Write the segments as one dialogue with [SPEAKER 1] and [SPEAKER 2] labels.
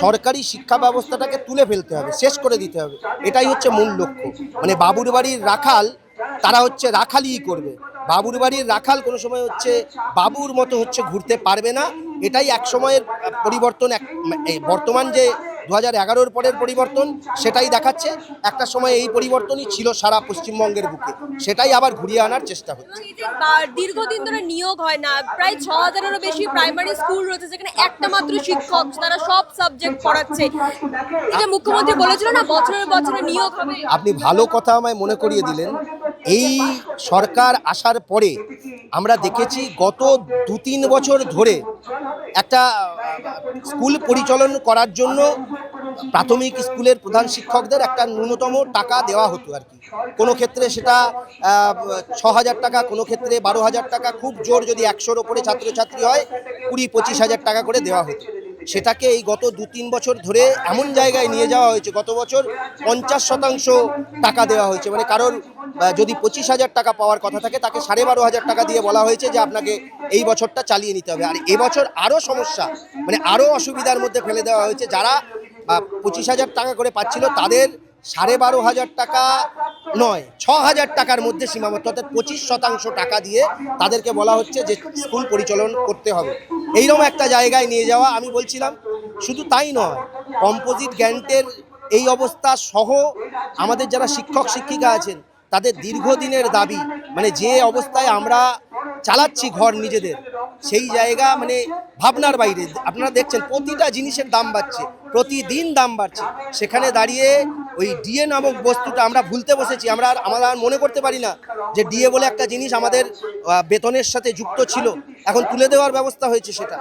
[SPEAKER 1] সরকারি শিক্ষা ব্যবস্থাটাকে তুলে ফেলতে হবে, শেষ করে দিতে হবে। এটাই হচ্ছে মূল লক্ষ্য। মানে বাবুর বাড়ির রাখাল, তারা হচ্ছে রাখালই করবে। বাবুর বাড়ির রাখাল কোনো সময় হচ্ছে বাবুর মতো হচ্ছে ঘুরতে পারবে না। এটাই এক সময়ের পরিবর্তন, এক বর্তমান যে দু হাজার এগারোর পরের পরিবর্তন সেটাই দেখাচ্ছে। একটা সময় এই পরিবর্তনই ছিল সারা পশ্চিমবঙ্গের বুকে। সেটাই আবার ঘুরিয়ে আনার চেষ্টা হচ্ছে।
[SPEAKER 2] এই দীর্ঘদিন ধরে নিয়োগ হয় না প্রায় ছ হাজারেরও বেশি প্রাইমারি স্কুল রয়েছে যেখানে একটা মাত্র শিক্ষক তারা সব সাবজেক্ট পড়াচ্ছে। মুখ্যমন্ত্রী বলেছিল না বছরের বছরে নিয়োগ হবে।
[SPEAKER 1] আপনি ভালো কথা আমায় মনে করিয়ে দিলেন। এই সরকার আসার পরে আমরা দেখেছি গত দু তিন বছর ধরে একটা স্কুল পরিচালন করার জন্য প্রাথমিক স্কুলের প্রধান শিক্ষকদের একটা ন্যূনতম টাকা দেওয়া হতো আর কি। কোনো ক্ষেত্রে সেটা ছ হাজার টাকা, কোনো ক্ষেত্রে বারো হাজার টাকা, খুব জোর যদি একশোর ওপরে ছাত্রছাত্রী হয়, কুড়ি পঁচিশ হাজার টাকা করে দেওয়া হতো। সেটাকে এই গত দু তিন বছর ধরে এমন জায়গায় নিয়ে যাওয়া হয়েছে, গত বছর পঞ্চাশ শতাংশ টাকা দেওয়া হয়েছে। মানে কারোর যদি পঁচিশ হাজার টাকা পাওয়ার কথা থাকে, তাকে সাড়ে বারো হাজার টাকা দিয়ে বলা হয়েছে যে আপনাকে এই বছরটা চালিয়ে নিতে হবে। আর এবছর আরও সমস্যা মানে আরও অসুবিধার মধ্যে ফেলে দেওয়া হয়েছে। যারা পঁচিশ হাজার টাকা করে পাচ্ছিল, তাদের সাড়ে বারো হাজার টাকা নয়, ছ হাজার টাকার মধ্যে সীমাবদ্ধ। অর্থাৎ পঁচিশ শতাংশ টাকা দিয়ে তাদেরকে বলা হচ্ছে যে স্কুল পরিচালন করতে হবে। এইরকম একটা জায়গায় নিয়ে যাওয়া আমি বলছিলাম, শুধু তাই নয় কম্পোজিট গ্যান্টের এই অবস্থা সহ আমাদের যারা শিক্ষক শিক্ষিকা আছেন, তাদের দীর্ঘদিনের দাবি মানে যে অবস্থায় আমরা চালাচ্ছি ঘর নিজেদের সেই জায়গা মানে ভাবনার বাইরে। আপনারা দেখছেন প্রতিটা জিনিসের দাম বাড়ছে, প্রতিদিন দাম বাড়ছে। সেখানে দাঁড়িয়ে ওই ডিএ নামক বস্তুটা আমরা ভুলতে বসেছি। আমরা আর আমরা আর মনে করতে পারি না যে ডিএ বলে একটা জিনিস আমাদের বেতনের সাথে যুক্ত ছিল। এখন তুলে দেওয়ার ব্যবস্থা হয়েছে সেটা।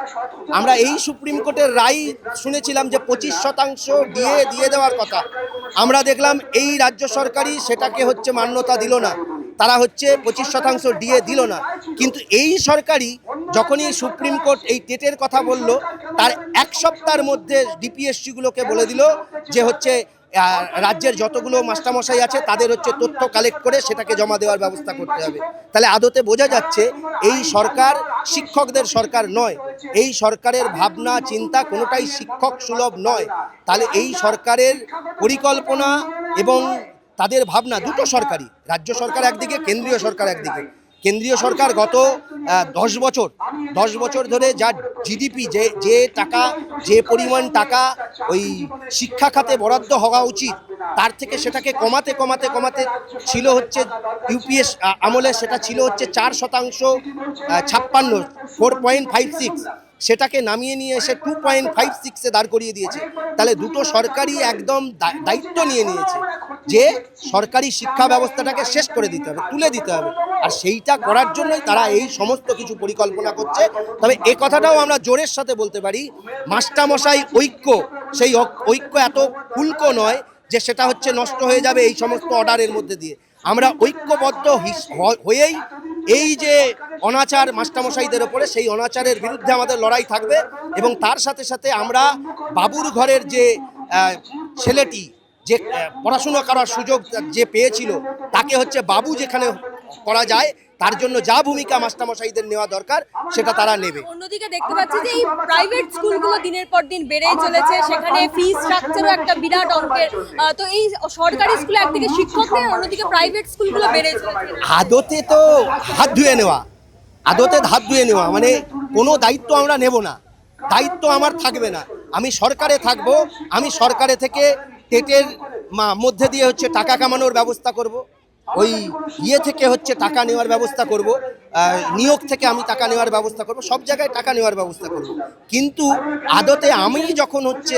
[SPEAKER 1] আমরা এই সুপ্রিম কোর্টের রায় শুনেছিলাম যে পঁচিশ শতাংশ ডিএ দিয়ে দেওয়ার কথা। আমরা দেখলাম এই রাজ্য সরকারই সেটাকে হচ্ছে মান্যতা দিল না। তারা হচ্ছে পঁচিশ শতাংশ ডিএ দিল না। কিন্তু এই সরকারই যখনই সুপ্রিম কোর্ট এই টেটের কথা বলল, তার এক সপ্তাহের মধ্যে ডিপিএসসিগুলোকে বলে দিল যে হচ্ছে রাজ্যের যতগুলো মাস্টারমশাই আছে, তাদের হচ্ছে তথ্য কালেক্ট করে সেটাকে জমা দেওয়ার ব্যবস্থা করতে হবে। তাহলে আদতে বোঝা যাচ্ছে, এই সরকার শিক্ষকদের সরকার নয়। এই সরকারের ভাবনা, চিন্তা কোনোটাই শিক্ষক সুলভ নয়। তাহলে এই সরকারের পরিকল্পনা এবং তাদের ভাবনা দুটো সরকারি রাজ্য সরকার একদিকে, কেন্দ্রীয় সরকার একদিকে। কেন্দ্রীয় সরকার গত দশ বছর দশ বছর ধরে যা জিডিপি যে যে টাকা, যে পরিমাণ টাকা ওই শিক্ষা খাতে বরাদ্দ হওয়া উচিত, তার থেকে সেটাকে কমাতে কমাতে কমাতে ছিল হচ্ছে ইউপিএস আমলে সেটা ছিল হচ্ছে চার শতাংশ ছাপ্পান্ন ফোর পয়েন্ট ফাইভ সিক্স সেটাকে নামিয়ে নিয়ে এসে টু পয়েন্ট ফাইভ সিক্সে দাঁড় করিয়ে দিয়েছে। তাহলে দুটো সরকারই একদম দায়িত্ব নিয়ে নিয়েছে। যে সরকারি শিক্ষা ব্যবস্থাটাকে শেষ করে দিতে হবে, তুলে দিতে হবে। আর সেইটা করার জন্যই তারা এই সমস্ত কিছু পরিকল্পনা করছে। তবে এ কথাটাও আমরা জোরের সাথে বলতে পারি, মাস্টারমশাই ঐক্য, সেই ঐক্য এত ফুলকো নয় যে সেটা হচ্ছে নষ্ট হয়ে যাবে এই সমস্ত অর্ডারের মধ্যে দিয়ে। আমরা ঐক্যবদ্ধ হয়েই এই যে অনাচার মাস্টারমশাইদের ওপরে, সেই অনাচারের বিরুদ্ধে আমাদের লড়াই থাকবে। এবং তার সাথে সাথে আমরা বাবুর ঘরের যে ছেলেটি যে পড়াশুনো করার সুযোগ যে পেয়েছিল তাকে হচ্ছে বাবু যেখানে করা যায় তার জন্য যা ভূমিকা মাস্টারমশাইদের নেওয়া দরকার সেটা তারা নেবে।
[SPEAKER 2] অন্যদিকে দেখতে পাচ্ছি যে এই প্রাইভেট স্কুলগুলো দিনের পর দিন বেড়েই চলেছে সেখানে ফি স্ট্রাকচারও একটা বিরাট অঙ্কের তো এই সরকারি স্কুলে একদিকে শিক্ষক নেই অন্যদিকে প্রাইভেট স্কুলগুলো বেড়ে চলেছে।
[SPEAKER 1] আদতে তো হাত ধুয়ে নেওয়া আদতে হাত ধুয়ে নেওয়া মানে কোনো দায়িত্ব আমরা নেব না দায়িত্ব আমার থাকবে না আমি সরকারে থাকব আমি সরকারে থেকে টেটের মধ্যে দিয়ে হচ্ছে টাকা কামানোর ব্যবস্থা করব। ওই ইয়ে থেকে হচ্ছে টাকা নেওয়ার ব্যবস্থা করব। নিয়োগ থেকে আমি টাকা নেওয়ার ব্যবস্থা করব। সব জায়গায় টাকা নেওয়ার ব্যবস্থা করব। কিন্তু আদতে আমি যখন হচ্ছে,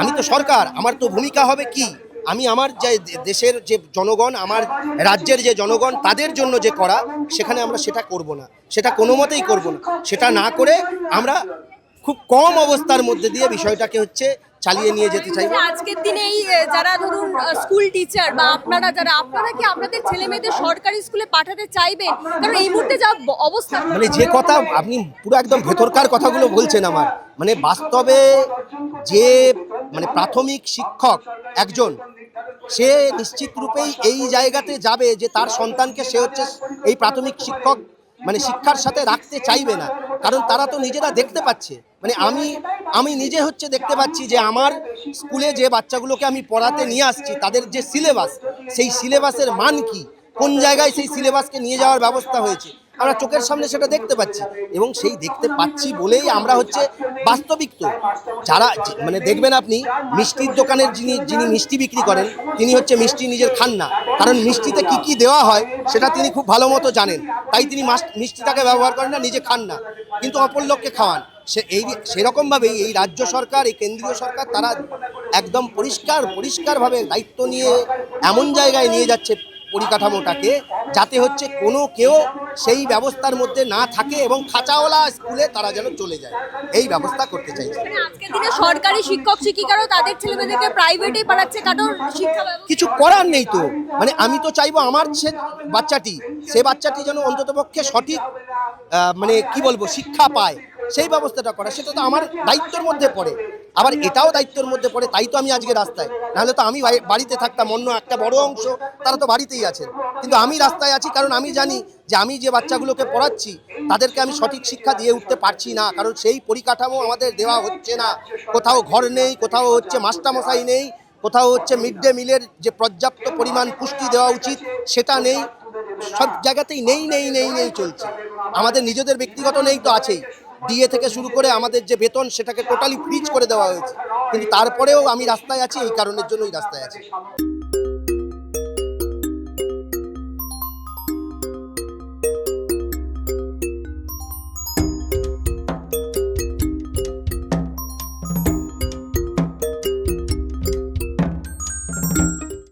[SPEAKER 1] আমি তো সরকার, আমার তো ভূমিকা হবে কি? আমি আমার যে দেশের যে জনগণ, আমার রাজ্যের যে জনগণ, তাদের জন্য যে করা, সেখানে আমরা সেটা করব না। সেটা কোনো মতেই করব না। সেটা না করে আমরা খুব কম অবস্থার মধ্যে দিয়ে বিষয়টাকে হচ্ছে চালিয়ে নিয়ে যেতে
[SPEAKER 2] চাই আজকের দিনে এই যারা ধরুন স্কুল টিচার বা আপনারা যারা আপনারা কি আপনাদের ছেলে মেয়েদের সরকারি স্কুলে পাঠাতে চাইবেন? কারণ এই মুহূর্তে যা অবস্থা
[SPEAKER 1] মানে যে কথা আপনি পুরো একদম ভেতরকার কথাগুলো বলছেন আমার মানে বাস্তবে যে মানে প্রাথমিক শিক্ষক একজন সে নিশ্চিত রূপেই এই জায়গাতে যাবে যে তার সন্তানকে সে হচ্ছে এই প্রাথমিক শিক্ষক মানে শিক্ষার সাথে রাখতে চাইবে না। কারণ তারা তো নিজেরা দেখতে পাচ্ছে। মানে আমি আমি নিজে হচ্ছে দেখতে পাচ্ছি যে আমার স্কুলে যে বাচ্চাগুলোকে আমি পড়াতে নিয়ে আসছি, তাদের যে সিলেবাস, সেই সিলেবাসের মান কি? কোন জায়গায় সেই সিলেবাসকে নিয়ে যাওয়ার ব্যবস্থা হয়েছে? আমরা চোখের সামনে সেটা দেখতে পাচ্ছি এবং সেই দেখতে পাচ্ছি বলেই আমরা হচ্ছে বাস্তবিক তো। যারা মানে দেখবেন আপনি, মিষ্টির দোকানের যিনি যিনি মিষ্টি বিক্রি করেন, তিনি হচ্ছে মিষ্টি নিজের খান না। কারণ মিষ্টিতে কি কি দেওয়া হয়, সেটা তিনি খুব ভালো মতো জানেন। তাই তিনি মিষ্টিটাকে ব্যবহার করেন না, নিজে খান না। কিন্তু অপর লোককে খাওয়ান। সে এই, সেরকমভাবেই এই রাজ্য সরকার, এই কেন্দ্রীয় সরকার তারা একদম পরিষ্কার, পরিষ্কারভাবে দায়িত্ব নিয়ে এমন জায়গায় নিয়ে যাচ্ছে পরিকাঠামোটাকে যাতে হচ্ছে কোনো কেউ সেই ব্যবস্থার মধ্যে না থাকে এবং খাঁচাওয়ালা স্কুলে তারা যেন চলে যায়। এই ব্যবস্থা করতে চাইছে।
[SPEAKER 2] মানে আজকের দিনে সরকারি শিক্ষক শিক্ষিকারাও তাদের ছেলেমেয়েদেরকে প্রাইভেটে পাঠাচ্ছে কারণ শিক্ষা
[SPEAKER 1] কিছু করার নেই তো। মানে আমি তো চাইব আমার সে বাচ্চাটি সে বাচ্চাটি যেন অন্ততপক্ষে সঠিক মানে কি বলব শিক্ষা পায়। সেই ব্যবস্থাটা করা সেটা তো আমার দায়িত্বের মধ্যে পড়ে। আবার এটাও দায়িত্বের মধ্যে পড়ে, তাই তো আমি আজকে রাস্তায়। নাহলে তো আমি বাড়িতে থাকতাম, অন্য একটা বড় অংশ, তারা তো বাড়িতেই আছেন। কিন্তু আমি রাস্তায় আছি কারণ আমি জানি যে আমি যে বাচ্চাগুলোকে পড়াচ্ছি, তাদেরকে আমি সঠিক শিক্ষা দিয়ে উঠতে পারছি না, কারণ সেই পরিকাঠামো আমাদের দেওয়া হচ্ছে না। কোথাও ঘর নেই, কোথাও হচ্ছে মাস্টারমশাই নেই, কোথাও হচ্ছে মিড ডে মিলের যে পর্যাপ্ত পরিমাণ পুষ্টি দেওয়া উচিত, সেটা নেই। সব জায়গাতেই নেই নেই নেই নেই চলছে। আমাদের নিজেদের ব্যক্তিগত নেই তো আছেই। ডিএ থেকে শুরু করে আমাদের যে বেতন সেটাকে টোটালি ফ্রিজ করে দেওয়া হয়েছে। কিন্তু তারপরেও আমি রাস্তায় আছি, এই কারণের জন্যই রাস্তায় আছি।